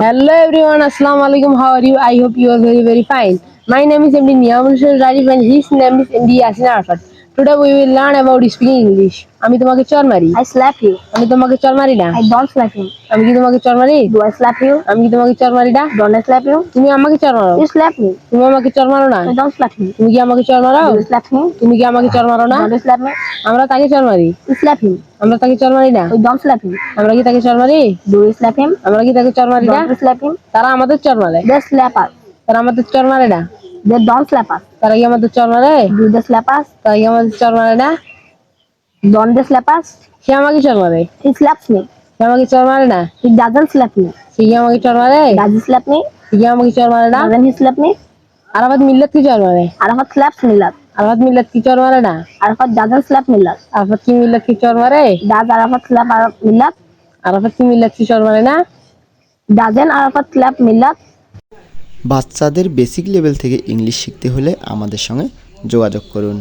Hello everyone, Assalamu alaikum. How are you? I hope you are very very fine. My name is MD Niyamul Rajib and his name is MD Yasin Arafat. Today we will learn about speaking English. আমি তোমাকে চর মারি I slap you. আমি তোমাকে চর মারি না I don't slap you. আমি কি তোমাকে চর মারি Do I slap you? আমি কি তোমাকে চর মারি না Don't I slap you? তুমি আমাকে চর মারো You slap me. তুমি আমাকে চর মারো না I don't slap you. তুমি কি আমাকে চর মারো you slap me? তুমি কি আমাকে চর মারো না Don't slap me? আমরা তাকে চল মারি। স্ল্যাপ হিম আমরা তাকে চল মারি না? ওই ডম স্ল্যাপ হিম আমরা কি তাকে চল মারি? ডু স্ল্যাপ হিম আমরা কি তাকে চল মারি না? ডু স্ল্যাপ হিম তারা আমাদের চল মারে। দে স্ল্যাপ তারা আমাদের চল মারে না? দে ডম স্ল্যাপ তারা কি আমাদের চল মারে? ডু দে স্ল্যাপ তারা কি আমাদের চল মারে না? ডম দে স্ল্যাপ আস আমাকে চল মারে। ই স্ল্যাপস মি সে আমাকে চল মারে না? ই ডাজন স্ল্যাপ মি সে কি আমাকে চল মারে? ডাজ স্ল্যাপ মি সে কি আমাকে চল মারে না? ডাজন হি স্ল্যাপ মি আরাবাদ মিল্লাত কি চল মারে। আরাবাদ স্ল্যাপস মিল্লাত। আরাফাত মিল্লাত কি চর মারে না Arafat doesn't slap Milad. Arafat কি মিল্লাত কি চর মারে দাদা Arafat slap Araf Milad? Arafat কি মিল্লাত কি চর মারে না দাদেন Arafat slap Milad? বাচ্চাদের বেসিক লেভেল থেকে ইংলিশ শিখতে হলে আমাদের সঙ্গে যোগাযোগ করুন